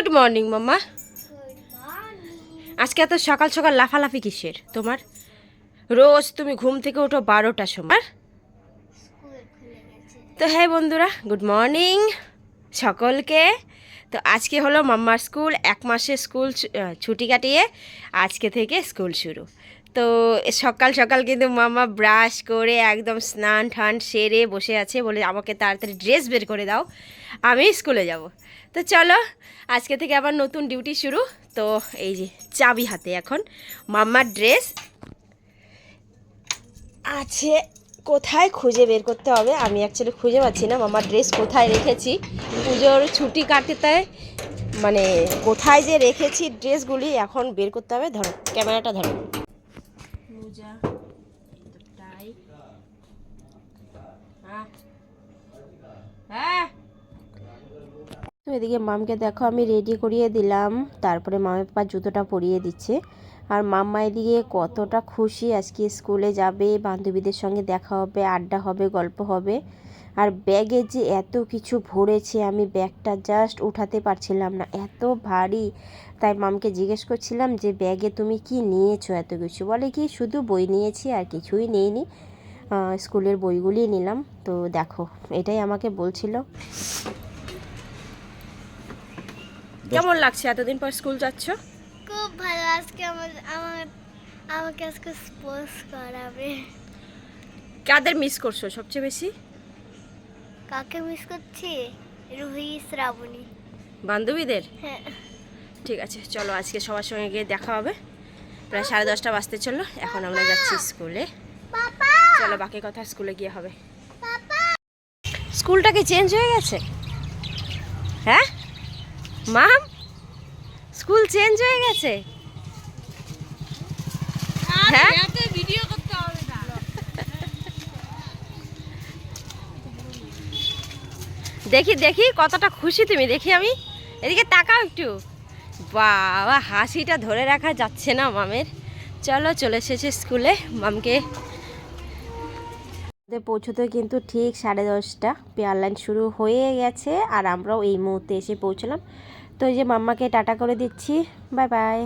Good morning মাম্মা আজকে এত সকাল সকাল লাফালাফি কিসের? তোমার? রোজ তুমি ঘুম থেকে ওঠো বারোটা সময়। তো হ্যাঁ বন্ধুরা গুড মর্নিং সকলকে। তো আজকে হলো মাম্মার স্কুল, এক মাসে স্কুল ছুটি কাটিয়ে আজকে থেকে স্কুল শুরু। তো সকাল সকাল কিন্তু মাম্মা ব্রাশ করে একদম স্নান টান সেরে বসে আছে বলে আমাকে তাড়াতাড়ি ড্রেস বের করে দাও, আমি স্কুলে যাব। তো চলো, আজকে থেকে আবার নতুন ডিউটি শুরু। তো এই যে চাবি হাতে এখন, মাম্মার ড্রেস আছে। কোথায় খুঁজে বের করতে হবে? আমি অ্যাকচুয়ালি খুঁজে পাচ্ছি না। মামার ড্রেস কোথায় রেখেছি? পুজোর ছুটি কাটতে মানে কোথায় যে রেখেছি ড্রেসগুলি এখন বের করতে হবে। ধরো, ক্যামেরাটা ধরো। হ্যাঁ তো এদিকে মামকে দেখো আমি রেডি করিয়ে দিলাম। তারপরে মামের পাপা জুতোটা পরিয়ে দিচ্ছে। আর মাম্মা এদিকে কতটা খুশি আজকে স্কুলে যাবে, বান্ধবীদের সঙ্গে দেখা হবে, আড্ডা হবে, গল্প হবে। আর ব্যাগে যে এত কিছু ভরেছে, আমি ব্যাগটা জাস্ট উঠাতে পারছিলাম না। এত ভারী। তাই মামকে জিজ্ঞেস করছিলাম যে, ব্যাগে তুমি কি নিয়েছো এত কিছু? বলে কি, শুধু বই নিয়েছি আর কিছুই নেইনি। স্কুলের বইগুলি নিলাম। তো দেখো, এটাই আমাকে বলছিল। কেমন লাগছে? এতদিন পর স্কুল যাচ্ছ? খুব ভালো। আজকে আমার আমার আমাকে আজকে স্পোর্টস করাবে। কাদের মিস করছ সবচেয়ে বেশি? কাকে মিস করছি? রুহি শ্রাবণী। বান্ধবীদের? হ্যাঁ। ঠিক আছে চলো আজকে সবার সঙ্গে গিয়ে দেখা হবে। প্রায় সাড়ে দশটা বাজতে চলল এখন আমরা যাচ্ছি স্কুলে। চলো বাকি কথা স্কুলে গিয়ে হবে। স্কুলটা কি চেঞ্জ হয়ে গেছে? হ্যাঁ? মাম স্কুল চেঞ্জ হয়ে গেছে? হ্যাঁ? দেখি দেখি কতটা খুশি তুমি দেখি আমি। এদিকে তাকাও একটু। বাবা হাসিটা ধরে রাখা যাচ্ছে না মামের। চলো চলে এসেছে স্কুলে। মামকে পৌঁছতে কিন্তু ঠিক সাড়ে দশটা পেয়ার লাইন শুরু হয়ে গেছে আর আমরাও এই মুহূর্তে এসে পৌঁছলাম। তো এই যে মাম্মাকে টাটা করে দিচ্ছি। Bye bye.